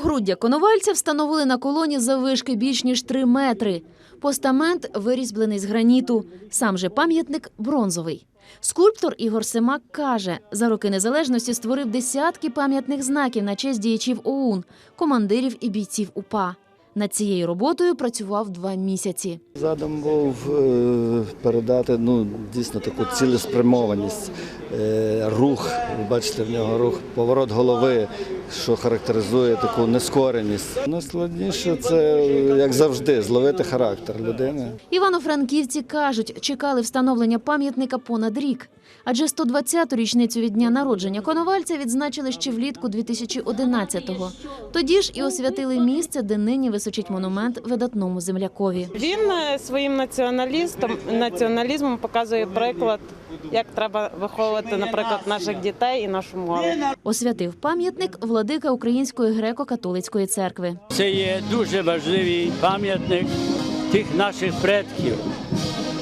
Підборіддя коновальця встановили на колоні заввишки більш ніж 3 метри. Постамент вирізблений з граніту. Сам же пам'ятник бронзовий. Скульптор Ігор Семак каже, за роки незалежності створив десятки пам'ятних знаків на честь діячів ОУН, командирів і бійців УПА. Над цією роботою працював два місяці. Задум був е, передати ну, дійсно таку цілеспрямованість, рух, бачите, в нього рух, поворот голови, що характеризує таку нескореність. Найскладніше це, як завжди, зловити характер людини. Івано-франківці кажуть, чекали встановлення пам'ятника понад рік. Адже 120-ту річницю від дня народження Коновальця відзначили ще влітку 2011-го. Тоді ж і освятили місце, де нині височить монумент видатному землякові. Він е, своїм націоналістом націоналізмом показує приклад, як треба виховувати, наприклад, наших дітей і нашу молодь. Освятив пам'ятник владика Української греко-католицької церкви. Це є дуже важливий пам'ятник тих наших предків,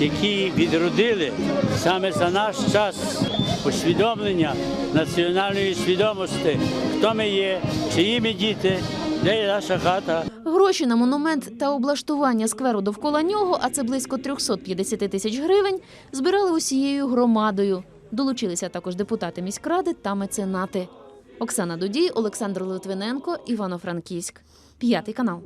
які відродили саме за наш час усвідомлення національної свідомості, хто ми є, чиї ми діти, де є наша хата. Гроші на монумент та облаштування скверу довкола нього, а це близько 350 тисяч гривень, збирали усією громадою. Долучилися також депутати міськради та меценати. Оксана Дудій, Олександр Литвиненко, Івано-Франківськ. П'ятий канал.